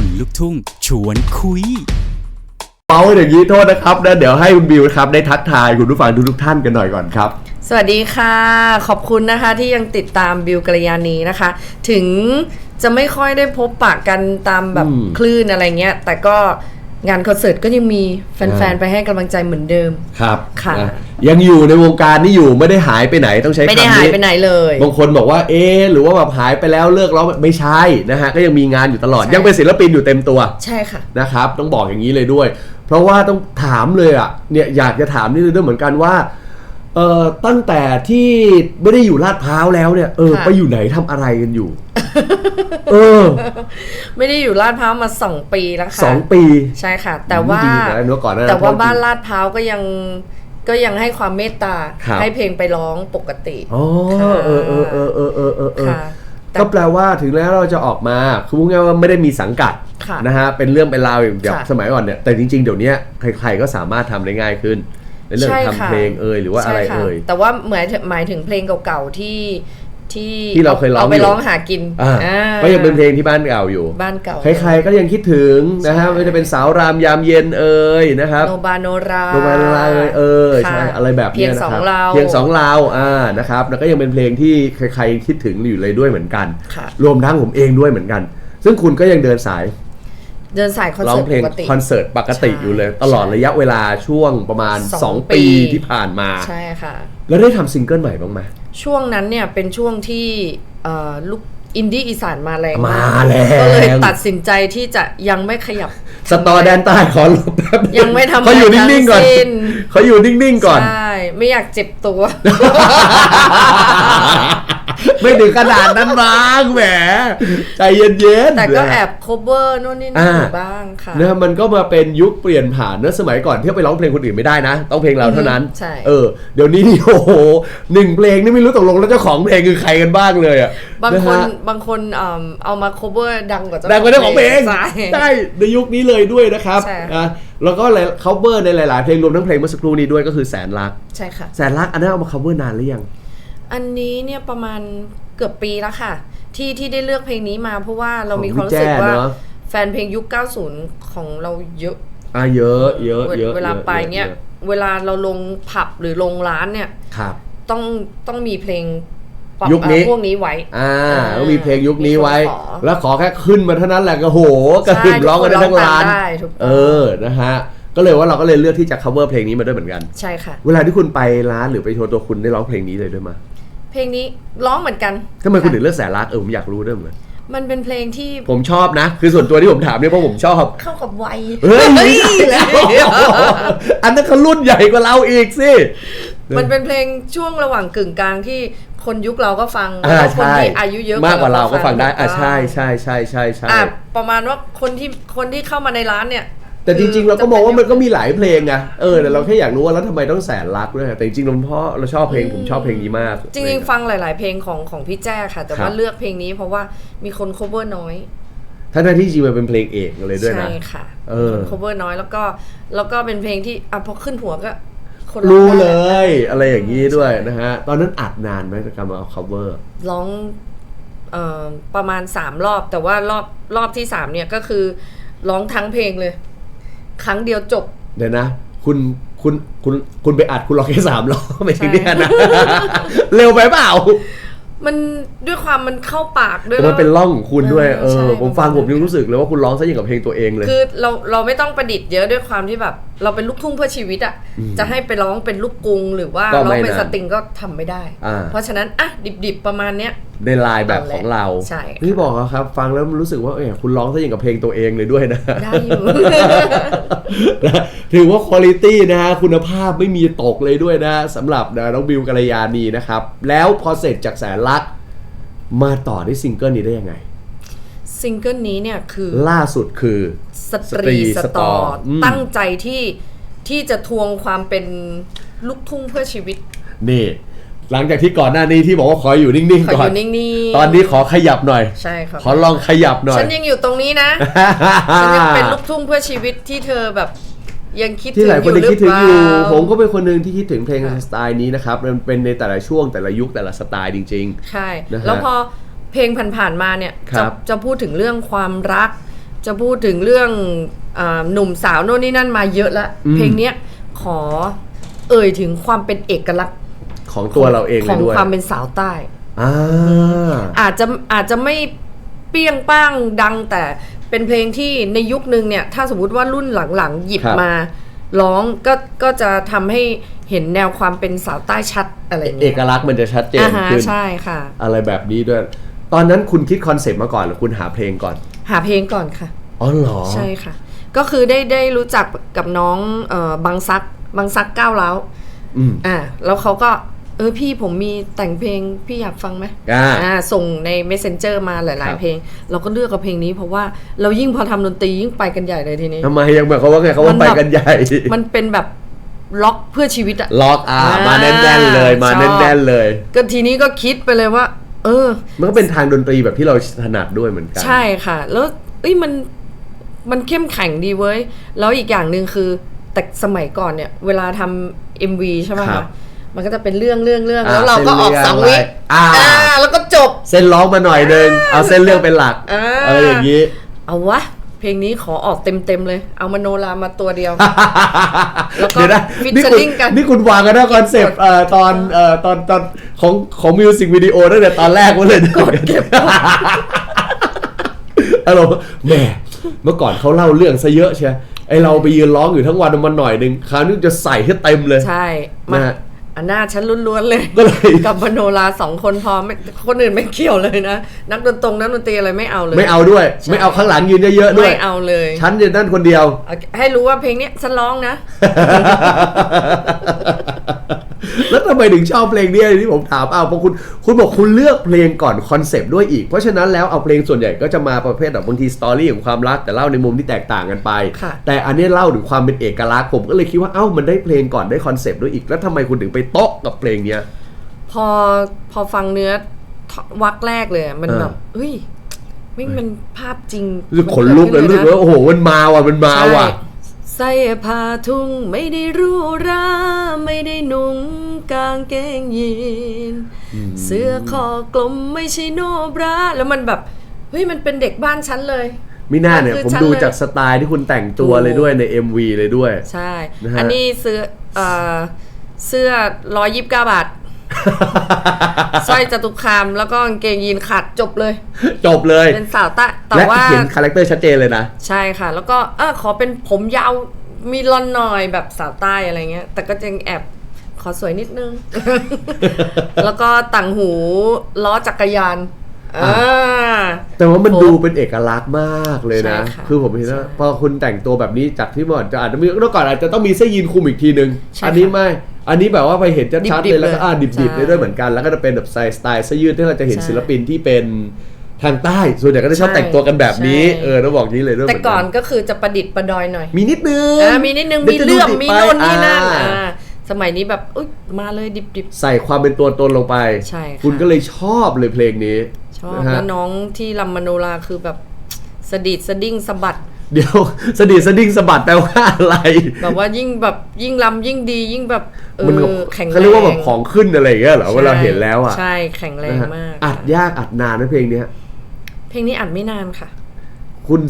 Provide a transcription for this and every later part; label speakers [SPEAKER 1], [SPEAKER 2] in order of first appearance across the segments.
[SPEAKER 1] คนลุกทุ่ง ชวนคุย
[SPEAKER 2] เมาส์อย่างนี้โทษนะครับนะเดี๋ยวให้คุณบิวครับได้ทักทายคุณผู้ฟังทุกๆท่านกันหน่อยก่อนครับ
[SPEAKER 3] สวัสดีค่ะ ขอบคุณนะคะที่ยังติดตามบิวกัลยานีนะคะ ถึงจะไม่ค่อยได้พบปะกันตามแบบ
[SPEAKER 2] อืม
[SPEAKER 3] คลื่นอะไรเงี้ย แต่ก็ งานคอนเสิร์ตก็ยังมีแฟน
[SPEAKER 2] อ่า
[SPEAKER 3] ๆไปให้กำลังใจเหมือนเดิม
[SPEAKER 2] ครับ
[SPEAKER 3] ค่ะ
[SPEAKER 2] นะยังอยู่ในวงการนี้อยู่ไม่ได้หายไปไหนต้องใช้
[SPEAKER 3] ไม่ได้
[SPEAKER 2] คำ
[SPEAKER 3] หาย
[SPEAKER 2] นี้
[SPEAKER 3] ไปไหนเลย
[SPEAKER 2] บางคนบอกว่าเอ๊ะหรือว่าแบบหายไปแล้วเลิกร้องไม่ใช่นะฮะก็ยังมีงานอยู่ตลอด
[SPEAKER 3] ใช่
[SPEAKER 2] ยังเป็นศิลปินอยู่เต็มตัว
[SPEAKER 3] ใช่ค่ะ
[SPEAKER 2] นะครับต้องบอกอย่างนี้เลยด้วย เพราะว่าต้องถามเลยอะเนี่ยอยากจะถามนี่เลยด้วยเหมือนกันว่าเอ่อตั้งแต่ที่ไม่ได้อยู่ลาดพร้าวแล้วเนี่ยเออ
[SPEAKER 3] ค่ะ
[SPEAKER 2] ไปอยู่ไหนทำอะไรกันอยู่ เออ
[SPEAKER 3] ไม่ได้อยู่ลาดพร้าวมาสองปีแล้วค่ะ
[SPEAKER 2] สองปี
[SPEAKER 3] ใช่ค่ะ แต่ว่า
[SPEAKER 2] ดีนะเนื้อก่อนหน้านั้น
[SPEAKER 3] แต่ว่า
[SPEAKER 2] โทษที
[SPEAKER 3] บ้านลาดพร้าวก็ยังก็ยังให้ความเมตตา
[SPEAKER 2] ครับ
[SPEAKER 3] ให้เพลงไปร้องปกติ
[SPEAKER 2] อ๋อ
[SPEAKER 3] ค่ะ
[SPEAKER 2] เออเออเออเออเออเออเออ
[SPEAKER 3] ค่ะแต่
[SPEAKER 2] ก็แปลว่าถึงแล้วเราจะออกมาคือพูดง่ายๆว่าไม่ได้มีสังกัด
[SPEAKER 3] ค่ะ
[SPEAKER 2] นะฮะเป็นเรื่องเป็นราวอย่างแบบ
[SPEAKER 3] ค่ะ
[SPEAKER 2] สมัยก่อนเนี่ยแต่จริง ๆ เดี๋ยวนี้ใครๆก็สามารถทำได้ง่ายขึ้นในเรื่อง
[SPEAKER 3] ใช่
[SPEAKER 2] ทำ
[SPEAKER 3] ค่ะ
[SPEAKER 2] เพลงเอ่ยหรือว่าอะไร
[SPEAKER 3] ใช่ค่
[SPEAKER 2] เอ่ย
[SPEAKER 3] แต่ว่าหมายถึงหมายถึงเพลงเก่าๆที่ ที่
[SPEAKER 2] ที่เราเคยร้อง
[SPEAKER 3] เอาไป
[SPEAKER 2] อยู่
[SPEAKER 3] ร้องหากิน
[SPEAKER 2] อ่า
[SPEAKER 3] อ่า
[SPEAKER 2] ก็ยังเป็นเพลงที่บ้านเก่าอยู่
[SPEAKER 3] บ้านเก่า
[SPEAKER 2] ใครๆก็ยังคิดถึงนะฮะ
[SPEAKER 3] ใช่
[SPEAKER 2] ไม่ว่าจะเป็นสาวรามยามเย็นเอ่ยนะครับ
[SPEAKER 3] โนบาโนรา
[SPEAKER 2] โรแมนไลน์เออ
[SPEAKER 3] ค่ะ
[SPEAKER 2] ใช่อะไรแบบ
[SPEAKER 3] เพี
[SPEAKER 2] เนี้
[SPEAKER 3] ยง
[SPEAKER 2] ยนะ
[SPEAKER 3] สอ
[SPEAKER 2] ค
[SPEAKER 3] ง
[SPEAKER 2] รับ
[SPEAKER 3] เรา
[SPEAKER 2] เพียงสองเราอ่านะครับแล้วก็ยังเป็นเพลงที่ใครๆคิดถึงอยู่เลยด้วยเหมือนกัน
[SPEAKER 3] ค่ะ
[SPEAKER 2] รวมทั้งผมเองด้วยเหมือนกัน ซึ่งคุณก็ยังเดินสาย
[SPEAKER 3] เดินสายคอน
[SPEAKER 2] ร้อ
[SPEAKER 3] เสิ
[SPEAKER 2] ง
[SPEAKER 3] ร์ต
[SPEAKER 2] เพลง
[SPEAKER 3] ปกติ
[SPEAKER 2] คอนเสิร์ตปกติ
[SPEAKER 3] ใช่
[SPEAKER 2] อยู่เลย ตลอด
[SPEAKER 3] ใช่
[SPEAKER 2] ระยะเวลาช่วงประมาณ
[SPEAKER 3] สอง
[SPEAKER 2] 2ปี
[SPEAKER 3] ปี
[SPEAKER 2] ที่ผ่านมา
[SPEAKER 3] ใช่ค่ะ
[SPEAKER 2] แล้วได้ทำซิงเกิลใหม่บ้างไหม
[SPEAKER 3] ช่วงนั้นเนี่ยเป็นช่วงที่เอ่อลูกอินดี้อีสานมาแรง
[SPEAKER 2] มาา
[SPEAKER 3] ก
[SPEAKER 2] แรง
[SPEAKER 3] ก็เลยตัดสินใจที่จะยังไม่ขยับ
[SPEAKER 2] สตอแดนใต้ขอหลบแป๊บนึ
[SPEAKER 3] ยังไม่ทำ
[SPEAKER 2] เขาอยู่
[SPEAKER 3] อะไร
[SPEAKER 2] นิ่งๆก่อน
[SPEAKER 3] ทั้งสิ้น
[SPEAKER 2] เขาอยู่นิ่งๆก่อน
[SPEAKER 3] ใช่ ไม่อยากเจ็บตัว
[SPEAKER 2] ไม่ถึงขนาดนั้นมั้งแหมใจเย็นๆ
[SPEAKER 3] แต่ก็
[SPEAKER 2] นะ
[SPEAKER 3] แอบ cover นู่นนี่นั่น
[SPEAKER 2] อ่า
[SPEAKER 3] อยู่บ้างค่ะ
[SPEAKER 2] นะมันก็มาเป็นยุคเปลี่ยนผ่านเนอะสมัยก่อนที่ไปร้องเพลงคนอื่นไม่ได้นะ ต้องเพลงเราเท่านั้น
[SPEAKER 3] อืมใช่
[SPEAKER 2] เออเดี๋ยวนี้นี่โอ้โหหนึ่งเพลงนี่ไม่รู้ตกลงแล้วเจ้าของเพลงคือใครกันบ้างเลยอะ
[SPEAKER 3] บางคน
[SPEAKER 2] ฮะ
[SPEAKER 3] บางคนเอิ่มเอามา cover ดังกว่าเจ้า
[SPEAKER 2] ดังกว่าเจ้าของเพลง
[SPEAKER 3] ใช่
[SPEAKER 2] ใช่ในยุคนี้เลยด้วยนะครับ
[SPEAKER 3] ใช่
[SPEAKER 2] นะแล้วก็ cover ในหลาย ๆ เพลงรวมทั้งเพลงเมื่อสักครู่นี้ด้วยก็คือแสนรัก
[SPEAKER 3] ใช่ค่ะ
[SPEAKER 2] แสนรักอันนั้นเอามา cover นานหรือยัง
[SPEAKER 3] อันนี้เนี่ยประมาณเกือบปีแล้วค่ะ ที่ที่ได้เลือกเพลงนี้มาเพราะว่าเรามี
[SPEAKER 2] ของ
[SPEAKER 3] ความรู้สึก
[SPEAKER 2] พี่แจ้
[SPEAKER 3] ว่า
[SPEAKER 2] เนอะ
[SPEAKER 3] แฟนเพลงยุค 90 ของเราเยอะ
[SPEAKER 2] อะเยอะเยอะเยอะ
[SPEAKER 3] เวลาไปเนี่ย
[SPEAKER 2] อะ
[SPEAKER 3] เวลาเราลงผับหรือลงร้านเนี่ย
[SPEAKER 2] ครับ
[SPEAKER 3] ต้องต้องมีเพลงปรับ
[SPEAKER 2] ยุคนี้
[SPEAKER 3] เอ่อพวกนี้ไว้
[SPEAKER 2] อ่า
[SPEAKER 3] อ่า
[SPEAKER 2] ต้องมีเพลงยุคนี้ไว้
[SPEAKER 3] มีคนขอ
[SPEAKER 2] แล้วขอแค่ขึ้นมาเท่านั้นแหละก็โหกระหึ่ม
[SPEAKER 3] ใช่
[SPEAKER 2] ร้องกันได้ทั้งร้าน
[SPEAKER 3] ทุกคนร้องตามได้ถูกต้อง
[SPEAKER 2] เออนะฮะก็เลยว่าเราก็เลยเลือกที่จะ cover เพลงนี้มาด้วยเหมือนกัน
[SPEAKER 3] ใช่ค่ะ
[SPEAKER 2] เวลาที่คุณไปร้านหรือไปโชว์ตัวคุณได้ร้องเพลงนี้เลยด้วยมั้ย
[SPEAKER 3] เพลงนี้ร้องเหมือนกัน
[SPEAKER 2] ทำไมคุณะถึงเลือกแสนรักเออผมอยากรู้ด้วยเหมือนกัน
[SPEAKER 3] มันเป็นเพลงที่
[SPEAKER 2] ผมชอบนะ คือส่วนตัวที่ผมถามเนี่ยเพราะผมชอบ
[SPEAKER 3] เข้ากับวัย
[SPEAKER 2] เฮ้ยแล้วอันนั้นเขารุ่นใหญ่กว่าเราอีกสิ
[SPEAKER 3] มันเป็นเพลงช่วงระหว่างกึ่งกลางที่คนยุคเราก็ฟัง
[SPEAKER 2] อ่า
[SPEAKER 3] แล้วคน
[SPEAKER 2] ใช่
[SPEAKER 3] ที่อายุเยอะ
[SPEAKER 2] มากกว่าเราก็ฟังได้อะ
[SPEAKER 3] ถูกต้อง
[SPEAKER 2] ใช่ใช่ใช่ใช่ใช่
[SPEAKER 3] อะประมาณว่าคนที่คนที่เข้ามาในร้านเนี่ย
[SPEAKER 2] แต่จริง ๆ เราก็มองว่ามันก็มีหลายเพลงไงเออแต่เราแค่อยากรู้ว่าแล้วทำไมต้องแสนรักด้วยแต่จริงๆเราเพราะเราชอบเพลงผมชอบเพลงนี้มาก
[SPEAKER 3] จริงๆฟังหลาย ๆ เพลงของของพี่แจ้ค่ะ แต่
[SPEAKER 2] ครั
[SPEAKER 3] ว่า
[SPEAKER 2] บ
[SPEAKER 3] เลือกเพลงนี้เพราะว่ามีคน cover น้อย
[SPEAKER 2] ทั้งๆที่จริงๆมันเป็นเพลงเอกเลยด้วยนะ
[SPEAKER 3] ใช่ค่ะ
[SPEAKER 2] เออ
[SPEAKER 3] คน cover น้อยแล้วก็แล้วก็เป็นเพลงที่อะพอขึ้นหัวก็คน
[SPEAKER 2] รู้
[SPEAKER 3] อง
[SPEAKER 2] เล
[SPEAKER 3] ได้
[SPEAKER 2] ยอะไรอย่างนี้ด้วยนะฮะ ตอนนั้นอัดนานไหมกับการมาเอา cover
[SPEAKER 3] ร้องเอ่อประมาณสามรอบ แต่ว่ารอบรอบที่สามเนี่ยก็คือร้องทั้งเพลงเลย ครั้งเดียวจบ
[SPEAKER 2] เดี๋ยวนะ คุณคุณคุณคุณไปอัดคุณร้องแค่สามรอบไม่ถึงเนี่ยนะ เร็วไปเปล่า
[SPEAKER 3] มัน ด้วยความมันเข้าปากด้วย
[SPEAKER 2] แต่มันเป็นร่องของคุณด้วยเอ
[SPEAKER 3] ใช่
[SPEAKER 2] อผมฟัง
[SPEAKER 3] ประ
[SPEAKER 2] ผ
[SPEAKER 3] มาณ
[SPEAKER 2] มยังรู้สึกเลยว่าคุณร้องซะอย่างกับเพลงตัวเองเลย
[SPEAKER 3] คือเราเราไม่ต้องประดิษฐ์เยอะด้วยความที่แบบ เราเป็นลูกทุ่งเพื่อชีวิตอะ่ะจะให้ไปร้องเป็นลูกกรุงหรือว่า
[SPEAKER 2] ก็
[SPEAKER 3] ร้
[SPEAKER 2] ไม่
[SPEAKER 3] องเป็น
[SPEAKER 2] นาน
[SPEAKER 3] สตริงก็ทำไม่ได้
[SPEAKER 2] อ่า
[SPEAKER 3] เพราะฉะนั้นอะดิบๆประมาณเนี้ย
[SPEAKER 2] ในลายแบบของเรา
[SPEAKER 3] ใช่ค่ะ
[SPEAKER 2] ที่บอกอะครับ ฟังแล้วมันรู้สึกว่าเออคุณร้องซะอย่างกับเพลงตัวเองเลยด้วยนะ
[SPEAKER 3] ได้อยู่
[SPEAKER 2] นะถือว่าคุณ i t y นะฮะคุณภาพไม่มีตกเลยด้วยนะสำหรับนะน้องบิวกัลยานีนะครับแล้วพอเสร็จจากแสนรัก มาต่อที่ซิงเกิลนี้ได้ยังไง
[SPEAKER 3] ซิงเกิลนี้เนี่ยคือ
[SPEAKER 2] ล่าสุดคือ
[SPEAKER 3] สตรีส
[SPEAKER 2] ส
[SPEAKER 3] ต
[SPEAKER 2] ต
[SPEAKER 3] อ
[SPEAKER 2] อ
[SPEAKER 3] ร์
[SPEAKER 2] อืม
[SPEAKER 3] ตั้งใจที่ที่จะทวงความเป็นลูกทุ่งเพื่อชีวิต
[SPEAKER 2] นี่ หลังจากที่ก่อนหน้านี้ที่บอกว่าขออยู่นิ่ง
[SPEAKER 3] ขอ
[SPEAKER 2] ๆก่
[SPEAKER 3] อ
[SPEAKER 2] อน
[SPEAKER 3] ยู่นิ่งๆ
[SPEAKER 2] ตอนนี้ขอขยับหน่อย
[SPEAKER 3] ใช่ครับ
[SPEAKER 2] ขอลองขยับหน่อย
[SPEAKER 3] ฉันยังอยู่ตรงนี้นะ ฉันยังเป็นลูกทุ่งเพื่อชีวิตที่เธอแบบ ยังคิด
[SPEAKER 2] ที่
[SPEAKER 3] ถึง
[SPEAKER 2] หลาย
[SPEAKER 3] อ
[SPEAKER 2] คน
[SPEAKER 3] ยู่
[SPEAKER 2] ได้
[SPEAKER 3] หรื
[SPEAKER 2] คิด
[SPEAKER 3] อ
[SPEAKER 2] ถึ
[SPEAKER 3] เป
[SPEAKER 2] ง
[SPEAKER 3] ล่า
[SPEAKER 2] อยู่ ผมก็เป็นคนหนึ่งที่คิดถึงเพลง
[SPEAKER 3] ค่ะ
[SPEAKER 2] สไตล์นี้นะครับ มันเป็นในแต่ละช่วงแต่ละยุคแต่ละสไตล์จริง
[SPEAKER 3] ใช่
[SPEAKER 2] นะฮะ
[SPEAKER 3] แล้วพอเพลงผ่านๆมาเนี่ย
[SPEAKER 2] ครั
[SPEAKER 3] จะ
[SPEAKER 2] บ
[SPEAKER 3] จะพูดถึงเรื่องความรัก จะพูดถึงเรื่องอาหนุ่มสาวโน่นนี่นั่นมาเยอะแล้ว
[SPEAKER 2] อืม
[SPEAKER 3] เพลงเนี้ยขอเอ่ยถึงความเป็นเอกลักษณ์
[SPEAKER 2] ของตัวเราเอง
[SPEAKER 3] ข
[SPEAKER 2] เล
[SPEAKER 3] อยง
[SPEAKER 2] ด้วย
[SPEAKER 3] ความเป็นสาวใต้
[SPEAKER 2] อ่า
[SPEAKER 3] อาจจะอาจจะไม่เปรี้ยงป้างดังแต่ เป็นเพลงที่ในยุคนึงเนี่ย ถ้าสมมติว่ารุ่นหลังๆ หยิบ
[SPEAKER 2] ครับ
[SPEAKER 3] มาร้องก็ก็จะทำให้เห็นแนวความเป็นสาวใต้ชัดอะไรอย่าง
[SPEAKER 2] เอ
[SPEAKER 3] เงี้ย
[SPEAKER 2] กลักษณ์มันจะชัดเจน
[SPEAKER 3] อ่าฮะ
[SPEAKER 2] ขึ้น
[SPEAKER 3] ใช่ค่ะ
[SPEAKER 2] อะไรแบบนี้ด้วย ตอนนั้นคุณคิดคอนเซปต์มาก่อนหรือคุณหาเพลงก่อน
[SPEAKER 3] หาเพลงก่อนค่ะ
[SPEAKER 2] อ๋อเหรอ
[SPEAKER 3] ใช่ค่ะ ก็คือได้ได้รู้จักกับน้องเอ่อบางซักบางซักก้าวเล้าว
[SPEAKER 2] อืม
[SPEAKER 3] อ่าแล้วเขาก็ เออพี่ผมมีแต่งเพลงพี่อยากฟังไหม
[SPEAKER 2] อ่า
[SPEAKER 3] ส่งใน messenger มาห
[SPEAKER 2] ครั
[SPEAKER 3] ลาย
[SPEAKER 2] บ
[SPEAKER 3] ๆ เพลง เราก็เลือกกับเพลงนี้เพราะว่าเรายิ่งพอทำดนตรียิ่งไปกันใหญ่เลยทีนี้
[SPEAKER 2] ทำไมยังแบบเขาว่าไงเขาว่า
[SPEAKER 3] มัน
[SPEAKER 2] ไป
[SPEAKER 3] แบบ
[SPEAKER 2] กันใหญ่
[SPEAKER 3] มันเป็นแบบล็อกเพื่อชีวิตอะ
[SPEAKER 2] ล็อกอ่า
[SPEAKER 3] อ่าม
[SPEAKER 2] มาแน่นๆเลยมา
[SPEAKER 3] ชอบ
[SPEAKER 2] แน่นๆเลย
[SPEAKER 3] ก็ทีนี้ก็คิดไปเลยว่า เออ
[SPEAKER 2] มันก็เป็นทางดนตรีแบบที่เราถนัดด้วยเหมือนกัน
[SPEAKER 3] ใช่ค่ะ แล้วเอ้ยมันมันเข้มแข็งดีเว้ย แล้วอีกอย่างหนึ่งคือ แต่สมัยก่อนเนี่ย เวลาทำ MV ใช่ไหม
[SPEAKER 2] ครั
[SPEAKER 3] คะ
[SPEAKER 2] บ
[SPEAKER 3] มันก็จะเป็นเรื่องเรื่องเรื่อง
[SPEAKER 2] อ่า
[SPEAKER 3] แล้วเราก็ออก
[SPEAKER 2] เส้นเรื่อง
[SPEAKER 3] สองวิ
[SPEAKER 2] อะไรอ่า
[SPEAKER 3] อ่าแล้วก็จบ
[SPEAKER 2] เส้นร้องมาหน่อยนึงเอาเส้นเรื่องเป็นหลัก
[SPEAKER 3] อ่า
[SPEAKER 2] อะไรอย่างนี้
[SPEAKER 3] เอาวะเพลงนี้ขอออกเต็มเต็มๆเลย เอามโนรามาตัวเดียว แล้วก็
[SPEAKER 2] เดี๋ยวนะ
[SPEAKER 3] featuring
[SPEAKER 2] นี่คุณ
[SPEAKER 3] กัน
[SPEAKER 2] นี่คุณวางกันนะคอนเซปต์เอ่อตอนเอ่อตอนตอนของของมิวสิกวิดีโอตั้งแต่ตอนแรกมาเลยกดเก็บอารมณ์แหมเมื่อก่อนเขาเล่าเรื่องซะเยอะใช่ไอเราไปยืนร้องอยู่ทั้งวันมันหน่อยหนึ่งคราวนี้จะใส่ให้เต็มเลย
[SPEAKER 3] ใช่มา
[SPEAKER 2] นะฮะ
[SPEAKER 3] อันหน้าฉันล้วนๆเลย
[SPEAKER 2] ก็เลย
[SPEAKER 3] กับมโนราสองคนพอไม่คนอื่นไม่เกี่ยวเลยนะ นักดนตรงนักดนตรีอะไรไม่เอาเลย
[SPEAKER 2] ไม่เอาด้วย
[SPEAKER 3] ใช่
[SPEAKER 2] ไม่เอาข้างหลังยืนเยอะๆด้วย
[SPEAKER 3] ไม่เอาเลย
[SPEAKER 2] ฉันยืนนั่นคนเดียว
[SPEAKER 3] เอาให้รู้ว่าเพลงเนี้ยฉันร้องนะ
[SPEAKER 2] แล้วทำไมถึงชอบเพลงนี้ที่ผมถามอ้าวเพราะคุณคุณบอกคุณเลือกเพลงก่อนคอนเซปต์ด้วยอีก เพราะฉะนั้นแล้วเอาเพลงส่วนใหญ่ก็จะมาประเภทแบบบางทีสตอรี่ของความรักแต่เล่าในมุมที่แตกต่างกันไป
[SPEAKER 3] ค่ะ
[SPEAKER 2] แต่อันนี้เล่าถึงความเป็นเอกลักษณ์ผมก็เลยคิดว่าเอ้ามันได้เพลงก่อนได้คอนเซปต์ด้วยอีก แล้วทำไมคุณถึงไปโต๊ะกับเพลงเนี้ย
[SPEAKER 3] พอพอฟังเนื้อวักแรกเลยอะมัน
[SPEAKER 2] เออ
[SPEAKER 3] แบบเฮ้ยไม่มันภาพจริง
[SPEAKER 2] รู้สึกขนลุกเลยรู้สึกว่าโอ้โหมันมาว่ะมันมาว่ะ
[SPEAKER 3] ใส่ผ้าทุ่งไม่ได้หรู้ราไม่ได้นุ่งกางเกงยีน เสื้อคอกลมไม่ใช่โนบรา แล้วมันแบบเฮ้ยมันเป็นเด็กบ้านฉันเลย
[SPEAKER 2] มิน่าเนี่ย
[SPEAKER 3] คือ
[SPEAKER 2] ผม
[SPEAKER 3] ฉัน
[SPEAKER 2] ดู
[SPEAKER 3] เลย
[SPEAKER 2] จากสไตล์ที่คุณแต่งตัว
[SPEAKER 3] ถูก
[SPEAKER 2] เลยด้วยใน MV เลยด้วย
[SPEAKER 3] ใช่
[SPEAKER 2] นะฮะ
[SPEAKER 3] อันนี้เสื้อเอ่อเสื้อร้อยยิบเก้าบาท สร้อยจตุคามแล้วก็กางเกงยีนขาดจบเลย
[SPEAKER 2] จบเลย
[SPEAKER 3] เป็นสาวใต้แต่
[SPEAKER 2] และ
[SPEAKER 3] ว่า
[SPEAKER 2] เห็นคาแรคเตอร์ชัดเจนเลยนะ
[SPEAKER 3] ใช่ค่ะ แล้วก็เออขอเป็นผมยาวมีลอนหน่อยแบบสาวใต้อะไรเงี้ย แต่ก็ยังแอบขอสวยนิดนึง แล้วก็ต่างหูล้อจักรยานอ่า
[SPEAKER 2] แต่ว่ามัน
[SPEAKER 3] ครบ
[SPEAKER 2] ดูเป็นเอกลักษณ์มากเลยนะ
[SPEAKER 3] ใช่ค่ะ
[SPEAKER 2] คือผมเห็นว่า
[SPEAKER 3] ใช่
[SPEAKER 2] พอคุณแต่งตัวแบบนี้จากที่เมื่อก่อนจะอาจจะมีเมื่อก่อนอาจจะต้องมีเสื้อยีนคลุมอีกทีนึง
[SPEAKER 3] ใช่
[SPEAKER 2] อันนี้
[SPEAKER 3] ค่ะ
[SPEAKER 2] ไม่ อันนี้แบบว่าไปเห็นชัดๆ
[SPEAKER 3] ดิ
[SPEAKER 2] เล
[SPEAKER 3] บๆ
[SPEAKER 2] ยแล้วก็อ่า
[SPEAKER 3] เลย
[SPEAKER 2] ดิบๆ
[SPEAKER 3] ใช่
[SPEAKER 2] ได้ด้วยเหมือนกันแล้วก็จะเป็นแบบสไตล์สไตล์เสื้อยืดที่เราจะเห็น
[SPEAKER 3] ใช่
[SPEAKER 2] ศิลปินที่เป็นทางใต้ส่วนใหญ่ก็จะชอบ
[SPEAKER 3] ใช่
[SPEAKER 2] แต่งตัวกันแบบนี้
[SPEAKER 3] ใช่
[SPEAKER 2] เออต้องบอกนี้เลยด้วย
[SPEAKER 3] แต่
[SPEAKER 2] เหมื
[SPEAKER 3] ก่อนก็คือจะประดิษฐ์ประดอยหน่อย
[SPEAKER 2] มีนิดนึง
[SPEAKER 3] อ่ามีนิดนึง มี
[SPEAKER 2] ดี๋ยวจะ
[SPEAKER 3] เรื่อง
[SPEAKER 2] ดูติด
[SPEAKER 3] มี
[SPEAKER 2] ไป
[SPEAKER 3] โน่นนี่นั่น
[SPEAKER 2] อ่า
[SPEAKER 3] อ่าสมัยนี้แบบอุ๊ยมาเลยดิบ
[SPEAKER 2] ใส่ความเป็นตัวตนลงไป
[SPEAKER 3] ใช่ค่ะ
[SPEAKER 2] คุณก็เลยชอบเลยเพลงนี้
[SPEAKER 3] ๆชอบ
[SPEAKER 2] นะฮะ
[SPEAKER 3] แล้วน้องที่ลำมโนราคือแบบสะดิดสะดิ้งสะบัด
[SPEAKER 2] เดี๋ยวสะดิดสะดิ้งสะบัดแปลว่าอะไร
[SPEAKER 3] แบบว่ายิ่งแบบยิ่งลำยิ่งดียิ่งแบบเอ
[SPEAKER 2] มันแบบ
[SPEAKER 3] อแข็งแรง
[SPEAKER 2] เขาเรียกว่าแบบของขึ้นอะไรอย่างเงี้ยเหรอเวลาเห็นแล้วอะ
[SPEAKER 3] ใช่แข็งแรง
[SPEAKER 2] นะฮะ
[SPEAKER 3] มาก
[SPEAKER 2] อัดยากอัดนานนะเพลงเนี้ย
[SPEAKER 3] เพลงนี้อัดไม่นานค่ะ
[SPEAKER 2] คุณ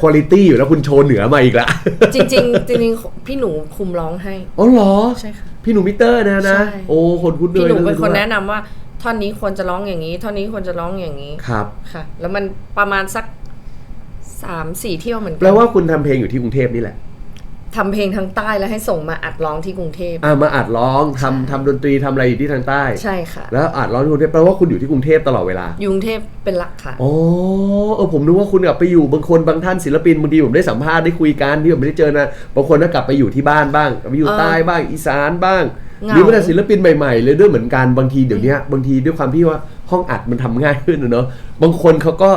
[SPEAKER 2] คุณภาพอยู่แล้วคุณโชว์เหนือมาอีกละ
[SPEAKER 3] จริงๆจริงๆพี่หนูคุมร้องให้
[SPEAKER 2] อ๋อเหรอ
[SPEAKER 3] ใช่ค่ะ
[SPEAKER 2] พี่หนูมิเตอร์นะนะ
[SPEAKER 3] ใช่
[SPEAKER 2] โอ้คนคุ้น
[SPEAKER 3] พี่หนู
[SPEAKER 2] ลย
[SPEAKER 3] เป็นคน
[SPEAKER 2] ด้วย
[SPEAKER 3] แนะนำว่าท่อนนี้ควรจะร้องอย่างนี้ ท่อนนี้ควรจะร้องอย่างนี้
[SPEAKER 2] ครับ
[SPEAKER 3] ค่ะ แล้วมันประมาณสัก สามสี่เที่ยวเหมือนกั
[SPEAKER 2] แปลว่าคุณทำเพลงอยู่ที่กรุงเทพนี่แหละ
[SPEAKER 3] ทำเพลงทางใต้แล้วให้ส่งมาอัดร้องที่กรุงเทพ
[SPEAKER 2] อ่ามาอัดร้องทำทำดนตรีทำอะไรอยู่ที่ทางใต้
[SPEAKER 3] ใช่ค่ะ
[SPEAKER 2] แล้วอัดร้องที่กรุงเทพแปลว่าคุณอยู่ที่กรุงเทพตลอดเวลา
[SPEAKER 3] อยู่กรุงเทพเป็นหลักค่ะ
[SPEAKER 2] อ๋อเออผมนึกว่าคุณกลับไปอยู่บางคนบางท่านศิลปินบางทีผมได้สัมภาษณ์ได้คุยกันที่ผมไม่ได้เจอนะบางคนก็กลับไปอยู่ที่บ้านบ้างกลับไปอยู่
[SPEAKER 3] เออ
[SPEAKER 2] ใต้บ้างอีสานบ้าง
[SPEAKER 3] เหงา
[SPEAKER 2] หรือว่าแต่ศิลปินใหม่ๆเลยด้วยเหมือนกันบางทีเดี๋ยวเนี้ยบางทีด้วยความที่ว่าห้องอัดมันทำง่ายขึ้นนะเนอะบางคนเขาก็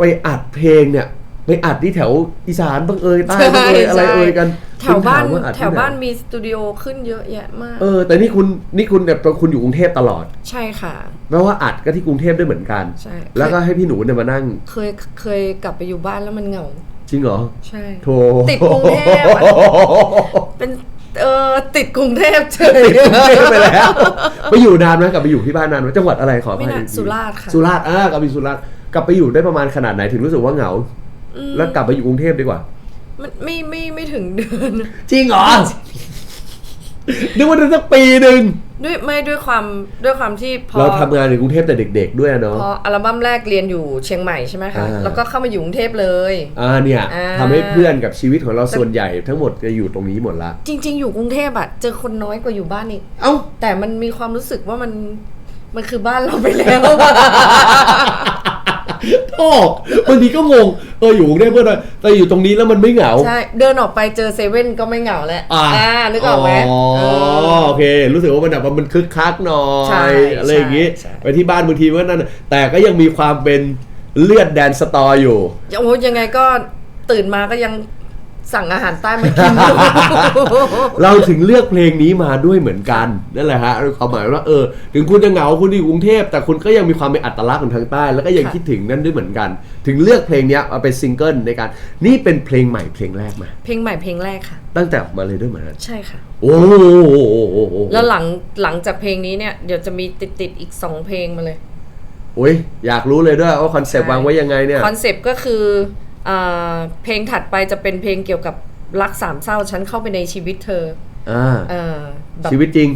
[SPEAKER 2] ไปอัดเพลงเนี่ย ไปอัดที่แถวอีสานบ้างเอ่ยใต้บ้างเอ่ยอะไรเอ่ยกัน
[SPEAKER 3] แถวบ้าน
[SPEAKER 2] คุณถมอัด
[SPEAKER 3] แถ
[SPEAKER 2] ที่
[SPEAKER 3] ว
[SPEAKER 2] ไห
[SPEAKER 3] บ้านมีสตูดิโอขึ้นเยอะแยะมาก
[SPEAKER 2] เออ แต่นี่คุณนี่คุณเนี่ยคุณอยู่กรุงเทพตลอด
[SPEAKER 3] ใช่ค่ะ
[SPEAKER 2] แปลว่าอัดก็ที่กรุงเทพด้วยเหมือนกัน
[SPEAKER 3] ใช่
[SPEAKER 2] แล้วก็ให้พี่หนูเนี่ยมานั่ง
[SPEAKER 3] เคยเคยกลับไปอยู่บ้านแล้วมันเหงา
[SPEAKER 2] จริงเหรอ
[SPEAKER 3] ใช่
[SPEAKER 2] โถ
[SPEAKER 3] ติดกรุงเทพอะเป็นเออติดกรุงเทพเฉย
[SPEAKER 2] ติดกรุงเทพไปแล้วไปอยู่นานไหมกลับไปอยู่ที่บ้านนานไหมจังหวัดอะไรขออภั
[SPEAKER 3] ไม่
[SPEAKER 2] ย
[SPEAKER 3] นาน
[SPEAKER 2] อีกที
[SPEAKER 3] สุราษฎร์ค่ะ
[SPEAKER 2] สุราษฎร์อ่ากลับไปสุราษฎร์กลับไปอยู่ได้ประมาณขนาดไหนถึงรู้สึกว่าเหงา แล้วกลับมาอยู่กรุงเทพดีกว่า
[SPEAKER 3] มันไม่ไม่ไม่ถึงเดือน
[SPEAKER 2] จริงเหรอ นึกว่าจะสักปีหนึ่ง
[SPEAKER 3] ด้วยไม่ด้วยความด้วยความที่พอ
[SPEAKER 2] เราทำงานในกรุงเทพแต่เด็ก ๆ ด้วยอะเนาะ
[SPEAKER 3] พออัลบั้มแรกเรียนอยู่เชียงใหม่ใช่ไหมคะ
[SPEAKER 2] อ่า
[SPEAKER 3] แล้วก็เข้ามาอยู่กรุงเทพเลย
[SPEAKER 2] อ่าเนี่ย
[SPEAKER 3] อ่า
[SPEAKER 2] ทำให้เพื่อนกับชีวิตของเราส่วนใหญ่ทั้งหมดจะอยู่ตรงนี้หมดละ
[SPEAKER 3] จริง ๆ อยู่กรุงเทพอะเจอคนน้อยกว่าอยู่บ้านอีก
[SPEAKER 2] เอ้า
[SPEAKER 3] แต่มันมีความรู้สึกว่ามันมันคือบ้านเราไปแล้ว
[SPEAKER 2] โอ้บางทีก็งงเอออยู่กรุงเทพเพื่อนแต่อยู่ตรงนี้แล้วมันไม่เหงา
[SPEAKER 3] ใช่ เดินออกไปเจอเซเว่นก็ไม่เหงาแล้ว
[SPEAKER 2] อ่า
[SPEAKER 3] นึกออกไหม
[SPEAKER 2] อ๋อ
[SPEAKER 3] เออ
[SPEAKER 2] โอเค รู้สึกว่ามันแบบว่ามันคึกคักหน่อ
[SPEAKER 3] ใช่
[SPEAKER 2] ยอะไรอย่างงี้
[SPEAKER 3] ใช่ใช่
[SPEAKER 2] ไปที่บ้านบางทีมันก็นั่นแต่ก็ยังมีความเป็นเลือดแดนสตออยู่
[SPEAKER 3] โอ้ยังไงก็ตื่นมาก็ยัง สั่งอาหารใต้มากินอยู่
[SPEAKER 2] เราถึงเลือกเพลงนี้มาด้วยเหมือนกันนั่นแหละฮะความหมายว่าเออถึงคุณจะเหงาคุณอยู่กรุงเทพแต่คุณก็ยังมีความเป็นอัตลักษณ์ของทางใต้ แล้วก็ยัง
[SPEAKER 3] ค่ะ
[SPEAKER 2] คิดถึงนั่นด้วยเหมือนกัน ถึงเลือกเพลงเนี้ยมาเป็นซิงเกิลในการ นี่เป็นเพลงใหม่เพลงแรกมา
[SPEAKER 3] เพลงใหม่เพลงแรกค่ะ
[SPEAKER 2] ตั้งแต่ออกมาเลยด้วยเหมือนกัน
[SPEAKER 3] ใช่ค่ะ
[SPEAKER 2] โอ้โห
[SPEAKER 3] แล้วหลังหลังจากเพลงนี้เนี่ยเดี๋ยวจะมีติดติดๆอีกสองเพลงมาเลย
[SPEAKER 2] โอ้ยอยากรู้เลยด้วยว่าคอนเซปต์วางไว้ยังไงเนี่ย
[SPEAKER 3] คอนเซปต์ก็คืออ่า เพลงถัดไปจะเป็นเพลงเกี่ยวกับรักสามเศร้าฉันเข้าไปในชีวิตเธอ
[SPEAKER 2] อ่า
[SPEAKER 3] เออแบบ
[SPEAKER 2] ชีวิตจริง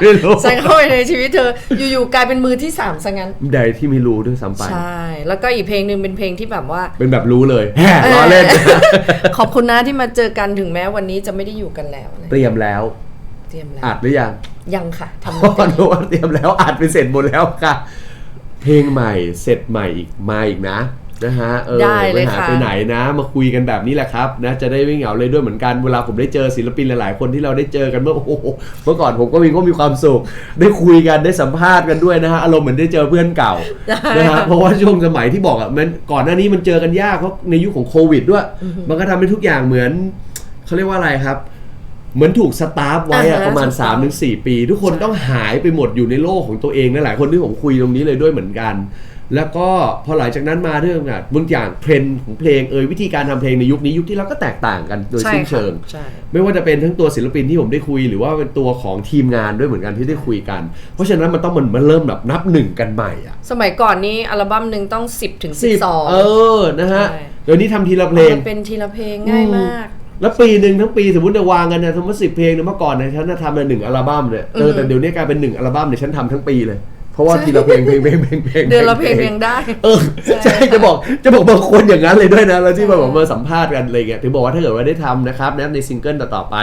[SPEAKER 2] ไม่รู้
[SPEAKER 3] ฉันเข้าไปในชีวิตเธอ อยู่ๆกลายเป็นมือที่สามซะงั้น
[SPEAKER 2] ใดที่ไม่รู้ด้วยซ้ำไป
[SPEAKER 3] ใช่ แล้วก็อีกเพลงหนึ่งเป็นเพลงที่แบบว่า
[SPEAKER 2] เป็นแบบรู้เลยแฮ่ล้อเล่น
[SPEAKER 3] ขอบคุณนะที่มาเจอกันถึงแม้วันนี้จะไม่ได้อยู่กันแล้วนะ
[SPEAKER 2] เตรียมแล้ว
[SPEAKER 3] เตรียมแล้ว
[SPEAKER 2] อัดหรือยัง
[SPEAKER 3] ยังค่ะทำ
[SPEAKER 2] พอรู้ว่าเตรียมแล้วอัดไปเสร็จหมดแล้วค่ะ เพลงใหม่เสร็จใหม่อีกมาอีกนะนะฮะเออ
[SPEAKER 3] ได้เลย
[SPEAKER 2] ม่หา
[SPEAKER 3] ค่ะ
[SPEAKER 2] ไปไหนนะ มาคุยกันแบบนี้แหละครับนะจะได้ไม่เหงาเลยด้วยเหมือนกันเวลาผมได้เจอศิลปินหลาย ๆ คนที่เราได้เจอกันเมื่อโอ้โหเมื่อก่อนผมก็มีก็มีความสุข ได้คุยกันได้สัมภาษณ์กันด้วยนะฮะอารมณ์เหมือนได้เจอเพื่อนเก่านะฮะเพราะว่าช่วงสมัยที่บอกอะมันก่อนหน้านี้มันเจอกันยากเพราะในยุคของโควิดด้วย มันก็ทำให้ทุกอย่างเหมือนเขาเรียกว่าอะไรครับ เหมือนถูกสตาร์ฟไว้อะ
[SPEAKER 3] อ่าฮะ
[SPEAKER 2] ประมาณ
[SPEAKER 3] ถูกต้อง
[SPEAKER 2] 3-4ถึงปี ทุกคนต้องหายไปหมดอยู่ในโลกของตัวเองนะหลายคนที่ผมคุยตรงนี้เลยด้วยเหมือนกัน แล้วก็พอหลังจากนั้นมาเรื่องอะบางอย่างเทรนด์ของเพลงเอยวิธีการทำเพลงในยุคนี้ยุคที่เราก็แตกต่างกันโดย
[SPEAKER 3] ใช่
[SPEAKER 2] สิ้น
[SPEAKER 3] ค่ะ
[SPEAKER 2] เชิง
[SPEAKER 3] ใช่
[SPEAKER 2] ไม่ว่าจะเป็นทั้งตัวศิลปินที่ผมได้คุย หรือว่าเป็นตัวของทีมงานด้วยเหมือนกันที่ได้คุยกัน เพราะฉะนั้นมันต้องมันมันเริ่มแบบนับหนึ่งกันใหม่อะ
[SPEAKER 3] สมัยก่อนนี้อัลบั้มหนึ่งต้อง 10 ถึง
[SPEAKER 2] สิบ
[SPEAKER 3] 12
[SPEAKER 2] เออนะฮะ
[SPEAKER 3] ใช่
[SPEAKER 2] เดี๋ยวนี้ทำทีละเพลง
[SPEAKER 3] มันเป็นทีละเพลงง่ายมาก
[SPEAKER 2] แล้วปีหนึ่งทั้งปีสมมติจะวางกันเนี่ยสมมติสิบเพลงเนี่ยเมื่อก่อนเนี่ยฉันจะทำมาหนึ่งอัลบั้มเนี่ยเออแต่เดี๋ยวนี้กลายเป็นหนึ่งอัลบั้มเนี่ยฉันทำทั้งปีเลย เพราะว่าทีละเพลงเพลงเพลงเพลงเพลง
[SPEAKER 3] เดือนละเพลงยังได้
[SPEAKER 2] เออใช่จะบอกจะบอกบางคนอย่างนั้นเลยด้วยนะแล้วที่มาบอกมาสัมภาษณ์กันอะไรเงี้ยถึงบอกว่าถ้าเกิดว่าได้ทำนะครับนะในซิงเกิลต่อๆไป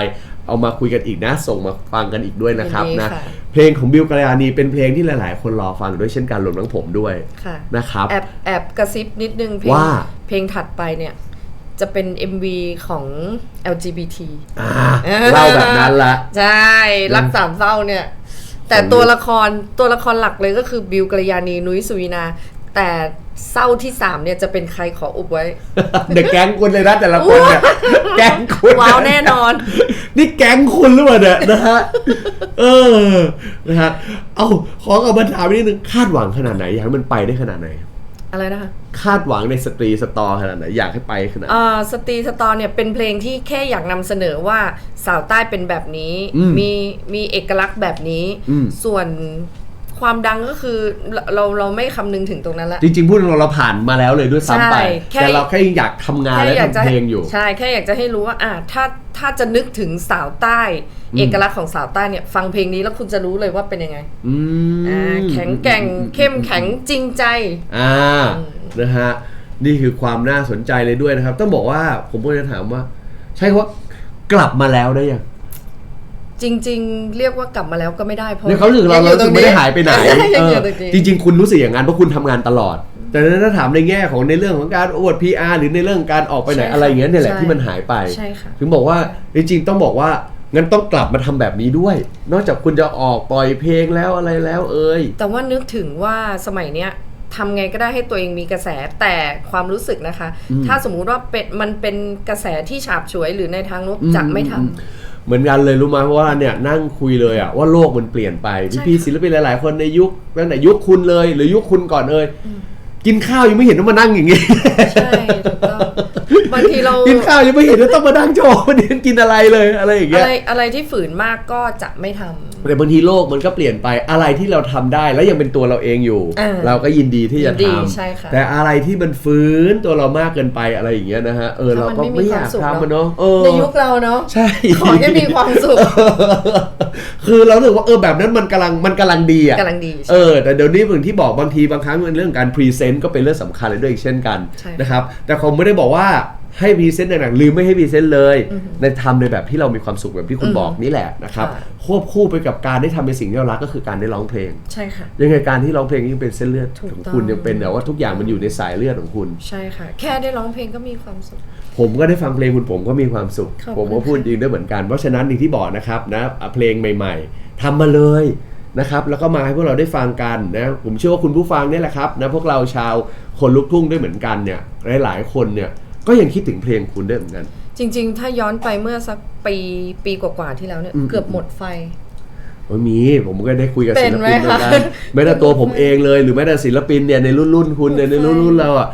[SPEAKER 2] เอามาคุยกันอีกนะ ส่งมาฟังกันอีกด้วยนะครับ
[SPEAKER 3] ยินดี
[SPEAKER 2] นะ
[SPEAKER 3] ค่ะ
[SPEAKER 2] เพลงของบิวกัลยานีเป็นเพลงที่หลาย ๆ คนรอฟังด้วยเช่นกันรวมทั้งผมด้วย
[SPEAKER 3] ค่ะ
[SPEAKER 2] นะครับ
[SPEAKER 3] แอบแอบกระซิบนิดนึงเพลง
[SPEAKER 2] ว่า
[SPEAKER 3] เพลงถัดไปเนี่ย จะเป็น MV ของ LGBT
[SPEAKER 2] อ่าเล่าแบบนั้นละ
[SPEAKER 3] ใช่ รักสามเศร้าเนี่ย แต่ตัวละครตัวละครหลักเลยก็คือบิวกัลยานีนุ้ยสุวินา แต่เศร้าที่สามเนี่ยจะเป็นใครขออุบไว้
[SPEAKER 2] เด็กแก๊งคุณเลยนะแต่ละคนเนี่ยแก๊งคุณ
[SPEAKER 3] ว้าวแน่นอน
[SPEAKER 2] นี่แก๊งคุณหรือเปล่าเนี่ยนะฮะเออนะฮะเอาขอกับมาถามนิดนึงคาดหวังขนาดไหนอยากให้มันไปได้ขนาดไหน
[SPEAKER 3] อะไรนะคะ
[SPEAKER 2] คาดหวังในสตรีสตอขนาดไหนอยากให้ไปขนาดไหน
[SPEAKER 3] อ่าสตรีสตอร์เนี่ยเป็นเพลงที่แค่อยากนำเสนอว่าสาวใต้เป็นแบบนี้
[SPEAKER 2] อืม
[SPEAKER 3] มีมีเอกลักษณ์แบบนี้
[SPEAKER 2] อืม
[SPEAKER 3] ส่วน ความดังก็คือเราเราเราไม่คำนึงถึงตรงนั้นละ
[SPEAKER 2] จริงๆพูดตรงๆเราผ่านมาแล้วเลยด้วยซ้ำไป
[SPEAKER 3] ใช่แค่
[SPEAKER 2] แต่เราแค่อยากทำงานและ
[SPEAKER 3] อยากจะ
[SPEAKER 2] ทำเพลงอยู่
[SPEAKER 3] ใช่แค่อยากจะให้รู้ว่าอ่าถ้าถ้าจะนึกถึงสาวใต้
[SPEAKER 2] อืม
[SPEAKER 3] เอกลักษณ์ของสาวใต้เนี่ยฟังเพลงนี้แล้วคุณจะรู้เลยว่าเป็นยังไง
[SPEAKER 2] อืม
[SPEAKER 3] อ่าแข็งแกร่งเข้มแข็งจริงใจ
[SPEAKER 2] อ่า นะฮะ นี่คือความน่าสนใจเลยด้วยนะครับ ต้องบอกว่าผมก็จะถามว่า ใช่คำว่ากลับมาแล้วได้ยัง
[SPEAKER 3] จริง ๆ เรียกว่ากลับมาแล้วก็ไม่ได้เพราะ
[SPEAKER 2] ในความรู้สึกเรา
[SPEAKER 3] ยัง
[SPEAKER 2] เรา
[SPEAKER 3] อ
[SPEAKER 2] รู้สึกไม่ได้หายไปไหน
[SPEAKER 3] ยัง
[SPEAKER 2] เอ
[SPEAKER 3] อยู่
[SPEAKER 2] อ
[SPEAKER 3] ตรงนี้
[SPEAKER 2] จริง ๆ คุณรู้สึกอย่างนั้นเพราะคุณทำงานตลอด แต่ถ้าถามในแง่ของในเรื่องของการอวด PR หรือในเรื่องการออกไปไหน
[SPEAKER 3] ใช่ค่ะ
[SPEAKER 2] อะไรอย่างเงี้ยเนี่ยแหละ
[SPEAKER 3] ใช่
[SPEAKER 2] ที่มันหายไป
[SPEAKER 3] ใช่ค่ะ
[SPEAKER 2] ถึงบอกว่าจริงๆต้องบอกว่างั้นต้องกลับมาทำแบบนี้ด้วย นอกจากคุณจะออกปล่อยเพลงแล้วอะไรแล้วเอ่ย
[SPEAKER 3] แต่ว่านึกถึงว่าสมัยเนี้ยทำไงก็ได้ให้ตัวเองมีกระแสแต่ความรู้สึกนะคะ
[SPEAKER 2] อืม
[SPEAKER 3] ถ้าสมมุติว่าเป็นมันเป็นกระแสที่ฉาบฉวยหรือในทางลบจะไม่ทำ
[SPEAKER 2] อื เหมือนกันเลยรู้ไหมเพราะว่าเนี่ยนั่งคุยเลยอะว่าโลกมันเปลี่ยนไป
[SPEAKER 3] ใช่
[SPEAKER 2] พี่ๆศิลปินหลาย ๆ คนในยุคตั้งแต่ยุคคุณเลย หรือยุคคุณก่อนเอ่ย กินข้าวยังไม่เห็นต้องมานั่งอย่างงี้
[SPEAKER 3] ใช่ถูกต้องบางทีเรา
[SPEAKER 2] กินข้าวยังไม่เห็นว่าต้องมานั่งโชว์วันนี้กินอะไรเลยอะไรอย่างเงี้
[SPEAKER 3] อะ
[SPEAKER 2] ย
[SPEAKER 3] ไรอะไรที่ฝืนมากก็จะไม่ทำ
[SPEAKER 2] แต่บางทีโลกมันก็เปลี่ยนไปอะไรที่เราทำได้แล้วยังเป็นตัวเราเองอยู่
[SPEAKER 3] อ่า
[SPEAKER 2] เราก็ยินดีที่จะ
[SPEAKER 3] ยินดี
[SPEAKER 2] ทำ
[SPEAKER 3] ใช่ค่ะ
[SPEAKER 2] แต่อะไรที่มันฟื้นตัวเรามากเกินไปอะไรอย่างเงี้ยนะฮะเออ
[SPEAKER 3] ถ้า
[SPEAKER 2] เรา
[SPEAKER 3] มัน
[SPEAKER 2] ก็
[SPEAKER 3] ไม่มี
[SPEAKER 2] ไม่อยาก
[SPEAKER 3] ความสุข
[SPEAKER 2] ทำมัน
[SPEAKER 3] เน
[SPEAKER 2] เนาะ
[SPEAKER 3] อะ
[SPEAKER 2] เออ
[SPEAKER 3] ในยุคเราเนาะ
[SPEAKER 2] ใช่
[SPEAKER 3] ขอให้มีความสุข
[SPEAKER 2] คือเราถือว่าเออแบบนั้นมันกำลังมันกำลังดีอะ
[SPEAKER 3] กำลังดี
[SPEAKER 2] เออแต่เดี๋ยวนี้เหมือนที่บอกบางทีบางครั้งมันเรื่องการพรีเซนต์ก็เป็นเรื่องสำคัญเลยด้วยอีกเช่นกัน
[SPEAKER 3] ใช่
[SPEAKER 2] นะครับ แต่ผมไม่ได้บอกว่าให้พรีเซนต์หนักๆหรือไม่ให้พรีเซนต์เลยในทำในแบบที่เรามีความสุขแบบที่คุณบอกนี่แหละนะครับ
[SPEAKER 3] ค่ะ
[SPEAKER 2] ควบคู่ไปกับการได้ทำในสิ่งที่เรารักก็คือการได้ร้องเพลง
[SPEAKER 3] ใช่ค่ะ
[SPEAKER 2] ยังไงการที่ร้องเพลงยังเป็นเส้นเลือด
[SPEAKER 3] ถูก
[SPEAKER 2] ของ
[SPEAKER 3] ต้อง
[SPEAKER 2] คุณยังเป็นแต่ว่าทุกอย่างมันอยู่ในสายเลือดของคุณ
[SPEAKER 3] ใช่ค่ะ แค่ได้ร้องเพลงก็มีความสุข
[SPEAKER 2] ผมก็ได้ฟังเพลงคุณผมก็มีความสุข
[SPEAKER 3] ขอบคุณ
[SPEAKER 2] ผมก็พูด
[SPEAKER 3] ค่ะ
[SPEAKER 2] จริงด้วยเหมือนกัน เพราะฉะนั้นอย่างที่บอกนะครับนะเพลงใหม่ ๆทำมาเลย นะครับแล้วก็มาให้พวกเราได้ฟังกันนะผมเชื่อว่าคุณผู้ฟังเนี่ยแหละครับนะพวกเราชาวคนลุกทุ่งด้วยเหมือนกันเนี่ยหลายๆคนเนี่ยก็ยังคิดถึงเพลงคุณด้วยเหมือนกัน
[SPEAKER 3] จริง ๆ ถ้าย้อนไปเมื่อสักปีปีกว่าๆที่แล้วเนี่ย
[SPEAKER 2] อืม
[SPEAKER 3] เกือบหมดไฟ
[SPEAKER 2] ว่ามีผมก็ได้คุยกับ
[SPEAKER 3] เป็
[SPEAKER 2] ศิ
[SPEAKER 3] น
[SPEAKER 2] ล
[SPEAKER 3] ไหม
[SPEAKER 2] ปินเหมือนกัน
[SPEAKER 3] คะ
[SPEAKER 2] แม้แต่ตัวผมเองเลย หรือแม้แต่ศิลปินเนี่ยในรุ่นรุ่นๆคุณเนี่ยในรุ่นรุ่นๆเราอะ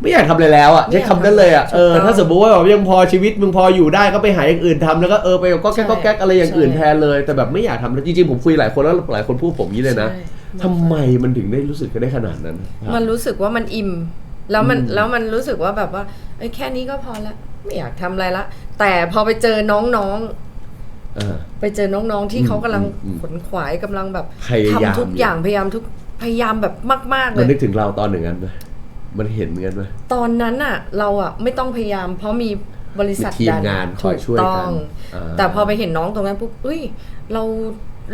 [SPEAKER 2] ไม่อยากทำอะไรแล้วอะ
[SPEAKER 3] ไม่
[SPEAKER 2] ใช้
[SPEAKER 3] อยาก
[SPEAKER 2] คำนั้นเลยอะ
[SPEAKER 3] ทำ
[SPEAKER 2] เออ
[SPEAKER 3] ถูกต้อง
[SPEAKER 2] ถ้าสมมติว่าแบบยังพอชีวิตมึงพออยู่ได้ก็ไปหาอย่างอื่นทำแล้วก็เออไปก็แก๊กก็แก๊กอะไรอย่างอื่น
[SPEAKER 3] ใช่
[SPEAKER 2] แทนเลย แต่แบบไม่อยากทำแล้วจริงๆผมคุยหลายคนแล้วหลายคนพูดผมอย่างนี้เลยนะ
[SPEAKER 3] ใช่
[SPEAKER 2] ทำไมมันถึงได้รู้สึกกันได้ขนาดนั้น
[SPEAKER 3] มันรู้สึกว่ามันอิ่ม แล้วมันแล้วมันรู้สึกว่าแบบว่าเอ้ยแค่นี้ก็พอละไม่อยากทำอะไรละ แต่พอไปเจอน้อง
[SPEAKER 2] เออ
[SPEAKER 3] ๆไปเจอน้องๆที่เขากำลัง
[SPEAKER 2] อืม
[SPEAKER 3] ขนขวายกำลังแบบ
[SPEAKER 2] พยายาม
[SPEAKER 3] ทำทุกอย่างพยายามทุกพยายามแบบมากๆเล
[SPEAKER 2] มัน
[SPEAKER 3] ย
[SPEAKER 2] นึกถึงเราตอนหนึ่งกันไห มมันเห็นเหมือนกันไหม
[SPEAKER 3] ตอนนั้นอะ เราอะไม่ต้องพยายาม เพราะมีบริษัท
[SPEAKER 2] มีทีม
[SPEAKER 3] ดัน
[SPEAKER 2] งานคอยช่วยกัน
[SPEAKER 3] ถูต้อง
[SPEAKER 2] อ่า
[SPEAKER 3] แต่พอไปเห็นน้องตรงนั้นปุ๊บเอ้ยเรา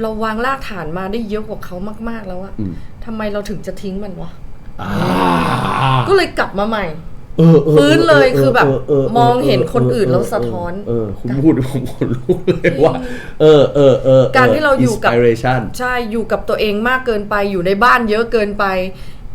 [SPEAKER 3] เราวางรากฐานมาได้เยอะกว่าเขามาก ๆแล้วอะ
[SPEAKER 2] อืม
[SPEAKER 3] ทำไมเราถึงจะทิ้งมันวะ
[SPEAKER 2] อ่า
[SPEAKER 3] ก็เลยกลับมาใหม่
[SPEAKER 2] เออออ
[SPEAKER 3] ฟื้นเลยคือแบบ
[SPEAKER 2] เออ
[SPEAKER 3] มองเห็นคนอื่นแล้วสะท้อน
[SPEAKER 2] เออคุณพูดผมขนลุกเลยว่า เออเออเออ
[SPEAKER 3] การที่เราอยู่กับ
[SPEAKER 2] อินสปิเรชัน
[SPEAKER 3] ใช่อยู่กับตัวเองมากเกินไปอยู่ในบ้านเยอะเกินไป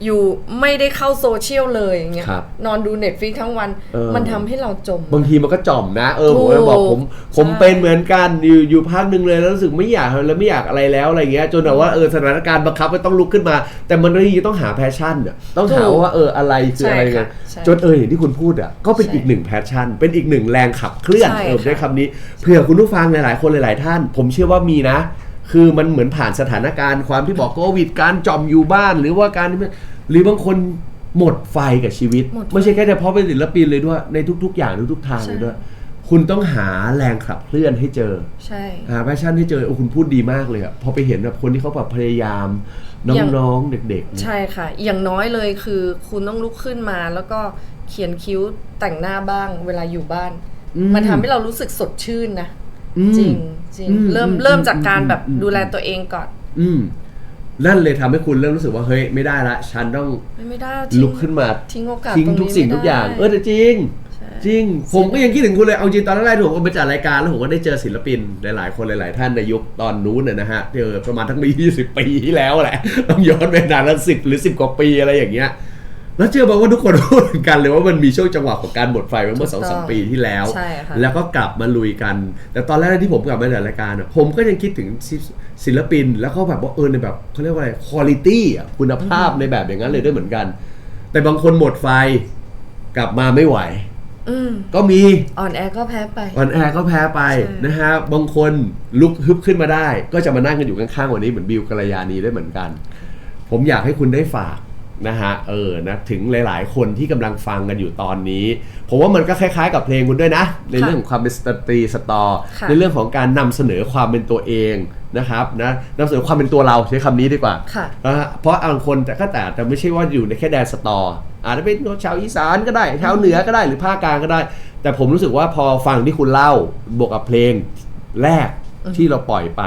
[SPEAKER 3] อยู่ไม่ได้เข้าโซเชียลเลยอย่างเงี้ย
[SPEAKER 2] ครับ
[SPEAKER 3] นอนดูเน็ตฟิกทั้งวัน
[SPEAKER 2] เออ
[SPEAKER 3] มันทำให้เราจม
[SPEAKER 2] บางทีมันก็จ่อมนะ เออผม
[SPEAKER 3] ถูก
[SPEAKER 2] จะบอกผมผม
[SPEAKER 3] ใช่
[SPEAKER 2] เป็นเหมือนกันอยู่อยู่พักหนึ่งเลยแล้วรู้สึกไม่อยากทำแล้วไม่อยากอะไรแล้วอะไรเงี้ยจนแบบว่าเออสถานการณ์บังคับให้ต้องลุกขึ้นมา แต่มันก็ยังต้องหาแพชชั่นอะต้องหาว่าเอออะไรคืออะไร
[SPEAKER 3] ใช่
[SPEAKER 2] ไง
[SPEAKER 3] ค่ะใช่
[SPEAKER 2] จนเอออย่างที่คุณพูดอะก็เป็น
[SPEAKER 3] ใช่
[SPEAKER 2] อีกหนึ่งแพชชั่น เป็นอีกหนึ่งแรงขับเคลื่อน
[SPEAKER 3] ใช่
[SPEAKER 2] เออ
[SPEAKER 3] ค่ะ
[SPEAKER 2] ใช้คำนี้เผื่อคุณผู้ฟังหลายๆ คนหลาย ๆ ท่าน ผมเชื่อว่ามีนะ คือมันเหมือนผ่านสถานการณ์ความที่บอกโควิดการจอมอยู่บ้าน หรือว่าการหรือบางคนหมดไฟกับชีวิต
[SPEAKER 3] หมดไฟ
[SPEAKER 2] ไม่ใช่แค่เฉพาะเป็นศิลปินเลยด้วยในทุก ๆ อย่างทุกๆทางเลยด้วย คุณต้องหาแรงขับเคลื่อนให้เจอ
[SPEAKER 3] ใช่
[SPEAKER 2] หาแพชชั่นให้เจอโอ้คุณพูดดีมากเลยอะพอไปเห็นแบบคนที่เขาแบบพยายาม
[SPEAKER 3] อย่าง
[SPEAKER 2] น้องๆเด็กๆเนี่ย
[SPEAKER 3] ใช่ค่ะ อย่างน้อยเลยคือคุณต้องลุกขึ้นมา แล้วก็เขียนคิ้วแต่งหน้าบ้างเวลาอยู่บ้าน
[SPEAKER 2] อืม
[SPEAKER 3] มันทำให้เรารู้สึกสดชื่นนะ
[SPEAKER 2] อืม
[SPEAKER 3] จริงจริง
[SPEAKER 2] อืม
[SPEAKER 3] เริ่ม
[SPEAKER 2] อืม
[SPEAKER 3] เริ่มจากการ
[SPEAKER 2] อืม
[SPEAKER 3] แบบ
[SPEAKER 2] อืม
[SPEAKER 3] ดูแลตัวเองก่อน
[SPEAKER 2] อืมนั่นเลยทำให้คุณเริ่มรู้สึกว่าเฮ้ยไม่ได้ละ ฉันต้อง
[SPEAKER 3] ไม่ได้ทิ้ง
[SPEAKER 2] ลุกขึ้นมา
[SPEAKER 3] ทิ้งโอกาส
[SPEAKER 2] ทิ้ง
[SPEAKER 3] ตรงนี้
[SPEAKER 2] ทุกสิ่ง
[SPEAKER 3] ไม่
[SPEAKER 2] ทุกอย่าง
[SPEAKER 3] ได้
[SPEAKER 2] เออแต่จริง
[SPEAKER 3] ใช่
[SPEAKER 2] จริง ผมก็ยังคิดถึงคุณเลย เอาจริงตอนแรกๆที่ผมไปจัดรายการแล้วผมก็ได้เจอศิลปินหลายๆคนหลาย ๆ ท่านในยุคตอนนู้นน่ะนะฮะเจอประมาณทั้งมี20 ปีที่แล้วแหละต้องย้อนไปนานแล้วสิบหรือ 10 กว่าปีอะไรอย่างเงี้ย แล้วเชื่อมาว่าทุกคนพูดเหมือนกันเลยว่ามันมีช่วงจังหวะของการหมดไฟเมื่อสองสามปีที่แล้ว
[SPEAKER 3] ใช่ค่ะ
[SPEAKER 2] แล้วก็กลับมาลุยกัน แต่ตอนแรกที่ผมกลับมาจัดรายการอะผมก็ยังคิดถึงศิศิลปิน แล้วก็แบบว่าเออในแบบเขาเรียกว่าอะไรคุณภาพอะคุณภาพในแบบอย่างนั้นเลยด้วยเหมือนกัน แต่บางคนหมดไฟกลับมาไม่ไหว
[SPEAKER 3] อืม
[SPEAKER 2] ก็มี
[SPEAKER 3] อ่อนแอก็แพ้ไป
[SPEAKER 2] ออนแอร์ก็แพ้ไป
[SPEAKER 3] ใช่
[SPEAKER 2] นะฮะบางคนลุกฮึบขึ้นมาได้ ก็จะมานั่งกันอยู่ข้างๆวันนี้เหมือนบิวกัลยานีได้เหมือนกัน ผมอยากให้คุณได้ฝาก นะฮะเออนะถึงหลายๆ คนที่กำลังฟังกันอยู่ตอนนี้ ผมว่ามันก็คล้ายๆ กับเพลงคุณด้วยนะ ในเรื่องของความเป็นสตรีสตอ
[SPEAKER 3] ค่ะ
[SPEAKER 2] ในเรื่องของการนำเสนอความเป็นตัวเองนะครับนะนำเสนอความเป็นตัวเราใช้คำนี้ดีกว่า
[SPEAKER 3] ค่ะ
[SPEAKER 2] นะฮะเพราะบางคนแต่ก็แต่แต่ไม่ใช่ว่าอยู่ในแค่แดนสตออาจจะเป็นชาวอีสานก็ได้ชาวเหนือก็ได้หรือภาคกลางก็ได้ แต่ผมรู้สึกว่าพอฟังที่คุณเล่าบวกกับเพลงแรกที่เราปล่อยไป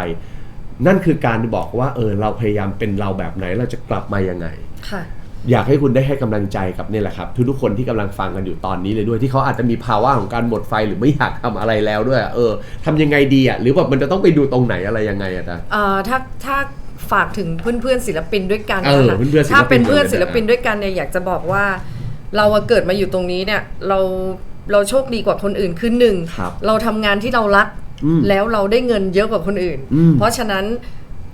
[SPEAKER 2] นั่นคือการบอกว่าเออเราพยายามเป็นเราแบบไหนเราจะกลับมายังไง
[SPEAKER 3] ค่ะ
[SPEAKER 2] อยากให้คุณได้ให้กำลังใจกับเนี่ยแหละครับทุกๆคนที่กำลังฟังกันอยู่ตอนนี้เลยด้วยที่เขาอาจจะมีภาวะของการหมดไฟหรือไม่อยากทำอะไรแล้วด้วยเออทำยังไงดีอะหรือแบบมันจะต้องไปดูตรงไหนอะไรยังไงอะจ๊ะ
[SPEAKER 3] เอ่อถ้าถ้าฝากถึงเพื่อนๆศิลปินด้วยกัน
[SPEAKER 2] เออ
[SPEAKER 3] นะคะ
[SPEAKER 2] เพื่อนๆศิลปิน
[SPEAKER 3] ถ้าเป็นเพื่อน
[SPEAKER 2] เลยนะ
[SPEAKER 3] ศิลปินด้วยกันเนี่ยอยากจะบอกว่า เราอะเกิดมาอยู่ตรงนี้เนี่ยเราเราโชคดีกว่าคนอื่นคือหนึ่ง
[SPEAKER 2] ครับ
[SPEAKER 3] เราทำงานที่เรารัก
[SPEAKER 2] อืม
[SPEAKER 3] แล้วเราได้เงินเยอะกว่าคนอื่น
[SPEAKER 2] อืม
[SPEAKER 3] เพราะฉะนั้น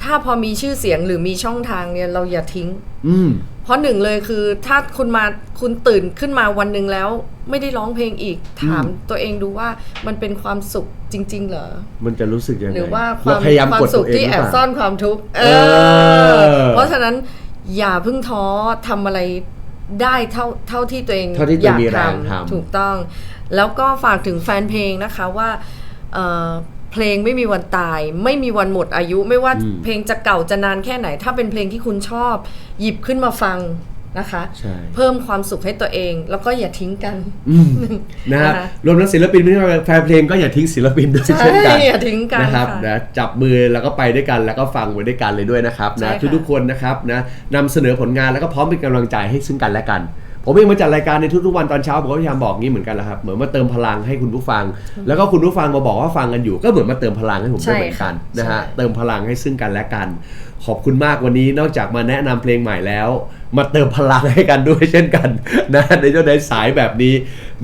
[SPEAKER 3] ถ้าพอมีชื่อเสียงหรือมีช่องทางเนี่ยเราอย่าทิ้ง
[SPEAKER 2] อืม
[SPEAKER 3] เพราะหนึ่งเลยคือถ้าคุณมาคุณตื่นขึ้นมาวันหนึ่งแล้ว ไม่ได้ร้องเพลงอีก ถามตัวเองดูว่ามันเป็นความสุขจริง ๆ เหรอ
[SPEAKER 2] มันจะรู้สึกยังไง
[SPEAKER 3] หรือว่าค
[SPEAKER 2] เร
[SPEAKER 3] วาม
[SPEAKER 2] พยายาม
[SPEAKER 3] ความ
[SPEAKER 2] กด
[SPEAKER 3] สุ
[SPEAKER 2] ตั
[SPEAKER 3] ข
[SPEAKER 2] วเอง
[SPEAKER 3] ที่
[SPEAKER 2] หรือ
[SPEAKER 3] แอบ
[SPEAKER 2] เปล่า
[SPEAKER 3] ซ่อนความทุกข์เอ
[SPEAKER 2] เออ
[SPEAKER 3] อ เพราะฉะนั้นอย่าเพิ่งท้อทำอะไรได้เท่าเท่าที่ตัวเอง
[SPEAKER 2] เท่าที่ตัว
[SPEAKER 3] อยาก
[SPEAKER 2] มีแรง
[SPEAKER 3] ทำ
[SPEAKER 2] ทำ
[SPEAKER 3] ถูกต้อง แล้วก็ฝากถึงแฟนเพลงนะคะว่า เอ่อเพลงไม่มีวันตาย ไม่มีวันหมดอายุไม่ว่าเพลงจะเก่าจะนานแค่ไหน ถ้าเป็นเพลงที่คุณชอบ หยิบขึ้นมาฟังนะคะ
[SPEAKER 2] ใช่
[SPEAKER 3] เพิ่มความสุขให้ตัวเอง แล้วก็อย่าทิ้งกัน
[SPEAKER 2] นะฮะ
[SPEAKER 3] นะคะ
[SPEAKER 2] รวมทั้งศิลปินไม่ใช่แฟนเพลงก็อย่าทิ้งศิลปินด้วย
[SPEAKER 3] ใช่
[SPEAKER 2] เช่นกัน
[SPEAKER 3] อย่าทิ้งกัน
[SPEAKER 2] นะครับ
[SPEAKER 3] ค่ะ
[SPEAKER 2] นะจับมือแล้วก็ไปด้วยกันแล้วก็ฟังไว้ด้วยกันเลยด้วยนะครับ
[SPEAKER 3] ใช่
[SPEAKER 2] นะ
[SPEAKER 3] ค่ะ
[SPEAKER 2] ทุกๆคนนะครับนะนำเสนอผลงานแล้วก็พร้อมเป็นกำลังใจให้ซึ่งกันและกัน ผมเองมาจัดรายการในทุกๆวันตอนเช้าผมก็พยายามบอกงี้เหมือนกันแหละครับเหมือนมาเติมพลังให้คุณผู้ฟัง แล้วก็คุณผู้ฟังมาบอกว่าฟังกันอยู่ ก็เหมือนมาเติมพลังให้ผมด้วยเหมือนกัน
[SPEAKER 3] ใช่ค่ะ
[SPEAKER 2] นะฮะ
[SPEAKER 3] ใช่
[SPEAKER 2] เติมพลังให้ซึ่งกันและกัน ขอบคุณมากวันนี้นอกจากมาแนะนำเพลงใหม่แล้ว มาเติมพลังให้กันด้วยเช่นกันนะในช่วงในสายแบบนี้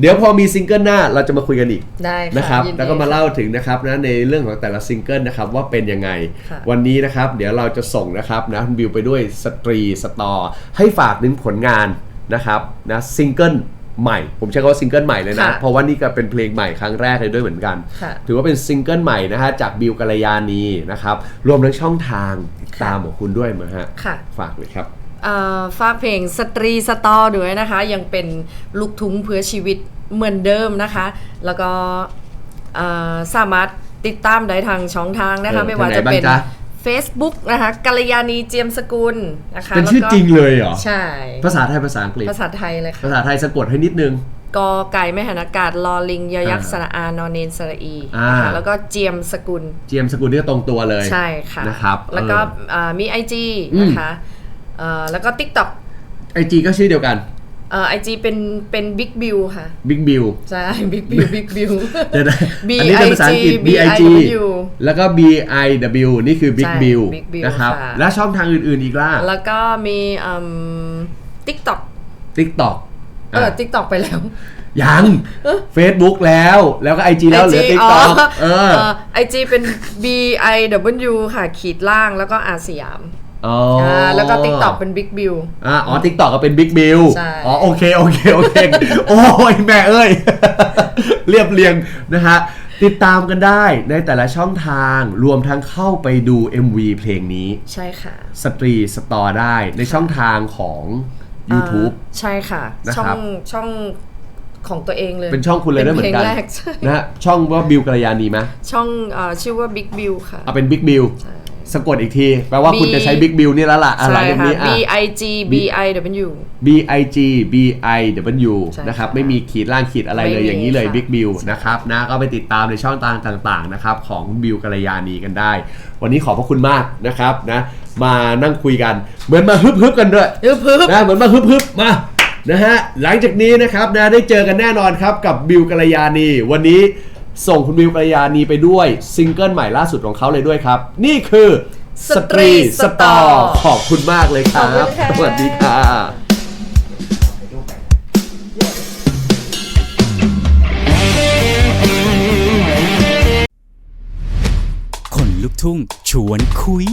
[SPEAKER 2] เดี๋ยวพอมีซิงเกิลหน้าเราจะมาคุยกันอีก
[SPEAKER 3] ได้ค่ะ
[SPEAKER 2] นะครับ
[SPEAKER 3] ยินดี
[SPEAKER 2] แล้วก็มาเล่าถึงนะครับนะในเรื่องของแต่ละซิงเกิลนะครับว่าเป็นยังไง
[SPEAKER 3] ค่ะ
[SPEAKER 2] วันนี้นะครับ เดี๋ยวเราจะส่งนะครับนะคุณบิวไปด้วยสตรีสตอ ให้ฝากถึงผลงาน นะครับนะซิงเกิลใหม่ ผมใช้คำว่าซิงเกิลใหม่เลยนะ
[SPEAKER 3] ค่ะ
[SPEAKER 2] เพราะว่านี่ก็เป็นเพลงใหม่ครั้งแรกเลยด้วยเหมือนกัน
[SPEAKER 3] ค่ะ
[SPEAKER 2] ถือว่าเป็นซิงเกิลใหม่นะฮะจากบิวกัลยานีนะครับรวมทั้งช่องทางติดตามของคุณด้วยมาฮะ
[SPEAKER 3] ค่ะ
[SPEAKER 2] ฝากเลยครับ
[SPEAKER 3] เอ่อฝากเพลงสตรีสตอด้วยนะคะ ยังเป็นลูกทุ่งเพื่อชีวิตเหมือนเดิมนะคะ แล้วก็เอ่อสามารถติดตามได้ทางช่องทางนะคะ
[SPEAKER 2] เออ
[SPEAKER 3] ไม่ว่า
[SPEAKER 2] ทางไหน
[SPEAKER 3] จะเป็น
[SPEAKER 2] บ้างจ๊ะ
[SPEAKER 3] Facebook นะคะกัลยาณีเจียมสกุลนะคะ
[SPEAKER 2] เป็นชื่อ
[SPEAKER 3] แล้วก็
[SPEAKER 2] จริงเลยเหรอ
[SPEAKER 3] ใช่
[SPEAKER 2] ภาษาไทยภาษาอังกฤษ
[SPEAKER 3] ภาษาไทยเลยค่ะ
[SPEAKER 2] ภาษาไทยสะกดให้นิดนึง
[SPEAKER 3] กอไก่ไม่หันอากาศลอลิงยอยักษ์
[SPEAKER 2] อ่า
[SPEAKER 3] สระอานอนเนนสระอี
[SPEAKER 2] อ่า
[SPEAKER 3] นะคะแล้วก็เจียมสกุล
[SPEAKER 2] เจียมสกุลนี่ก็ตรงตัวเลย
[SPEAKER 3] ใช่ค่ะ
[SPEAKER 2] นะครับ
[SPEAKER 3] แล้วก็
[SPEAKER 2] เออ
[SPEAKER 3] อ่ามี IG
[SPEAKER 2] อืม
[SPEAKER 3] นะคะเอ่อแล้วก็ TikTok
[SPEAKER 2] ไอจีก็ชื่อเดียวกัน
[SPEAKER 3] เอ่อไอจีเป็นเป็นบิ๊กบิวค่ะ
[SPEAKER 2] Big Bill
[SPEAKER 3] ใช่บิ๊กบิวบิ๊กบิว
[SPEAKER 2] เดี๋ยวนะ
[SPEAKER 3] B
[SPEAKER 2] อันนี้เป็นภาษาอังกฤษ
[SPEAKER 3] I G
[SPEAKER 2] B I G
[SPEAKER 3] B I W
[SPEAKER 2] แล้วก็ B I W นี่คือ Big
[SPEAKER 3] ใช่
[SPEAKER 2] Bill
[SPEAKER 3] Big Bill
[SPEAKER 2] นะครับ
[SPEAKER 3] ค่ะ
[SPEAKER 2] และช่องทางอื่นๆอีกล่ะ
[SPEAKER 3] แล้วก็มีอืม TikTok
[SPEAKER 2] TikTok
[SPEAKER 3] เออ TikTok ไปแล้ว
[SPEAKER 2] ยัง Facebook แล้ว แล้วก็ IG แล้วเหลือ TikTok เออ
[SPEAKER 3] ไอจีเป็น B I W ค่ะ ขีดล่างแล้วก็อาสยาม
[SPEAKER 2] อ๋อ
[SPEAKER 3] อ่าแล้วก็ TikTok เป็นบิ๊กบิว
[SPEAKER 2] อ่าอ๋อ TikTok ก็เป็น Big Bill
[SPEAKER 3] ใช่
[SPEAKER 2] อ๋อโอเคโอเคโอเค โอ้ยแม่เอ้ย เรียบเรียงนะฮะ ติดตามกันได้ในแต่ละช่องทางรวมทั้งเข้าไปดู MV เพลงนี้
[SPEAKER 3] ใช่ค่ะ
[SPEAKER 2] สตรีสตอได้ในช่องทางของ YouTube
[SPEAKER 3] อ่าใช่ค่ะ
[SPEAKER 2] นะครับ
[SPEAKER 3] ช่องช่องของตัวเองเลย
[SPEAKER 2] เป็นช่องคุณเลยด้วยเหมือนกัน
[SPEAKER 3] พลงแรกใช่
[SPEAKER 2] นะฮะช่องว่าบิวกัลยานีไหม
[SPEAKER 3] ช่องเอ่อชื่อว่าบิ๊กบิวค่ะ
[SPEAKER 2] เอาเป็นบิ๊กบิว
[SPEAKER 3] ใช่
[SPEAKER 2] สะกดอีกที แปลว่า
[SPEAKER 3] B
[SPEAKER 2] คุณจะใช้บิ๊กบิวนี่แล้วล่ะอะไร
[SPEAKER 3] ใช่
[SPEAKER 2] แบบ
[SPEAKER 3] ค่ะ
[SPEAKER 2] นี้
[SPEAKER 3] B
[SPEAKER 2] อะ
[SPEAKER 3] I G B I W
[SPEAKER 2] B I G B I W
[SPEAKER 3] ใช่
[SPEAKER 2] นะครับ
[SPEAKER 3] ค่ะ
[SPEAKER 2] ไม่มีขีดล่างขีดอะไรเลย
[SPEAKER 3] ไม่มี
[SPEAKER 2] อย่างนี้เลย
[SPEAKER 3] ค่ะ
[SPEAKER 2] บิ๊กบิว
[SPEAKER 3] ใช่
[SPEAKER 2] นะครับนะก็ไปติดตามในช่องทางต่างๆนะครับของบิวกัลยานีกันได้ วันนี้ขอบพระคุณมากนะครับนะมานั่งคุยกันเหมือนมาฮึบๆกันด้วย
[SPEAKER 3] ฮึบฮึบ
[SPEAKER 2] นะเหมือนมาฮึบฮึบมานะฮะหลังจากนี้นะครับนะได้เจอกันแน่นอนครับกับบิวกัลยานีวันนี้ ส่งคุณบิวกัลยานีไปด้วยซิงเกิลใหม่ล่าสุดของเขาเลยด้วยครับ นี่คือสตรีสตอขอบคุณมากเลยครั
[SPEAKER 3] ขอบคุ
[SPEAKER 2] บ
[SPEAKER 3] ณค่ะ
[SPEAKER 2] สวัสดีค่ะ
[SPEAKER 1] คนลุกทุ่งชวนคุย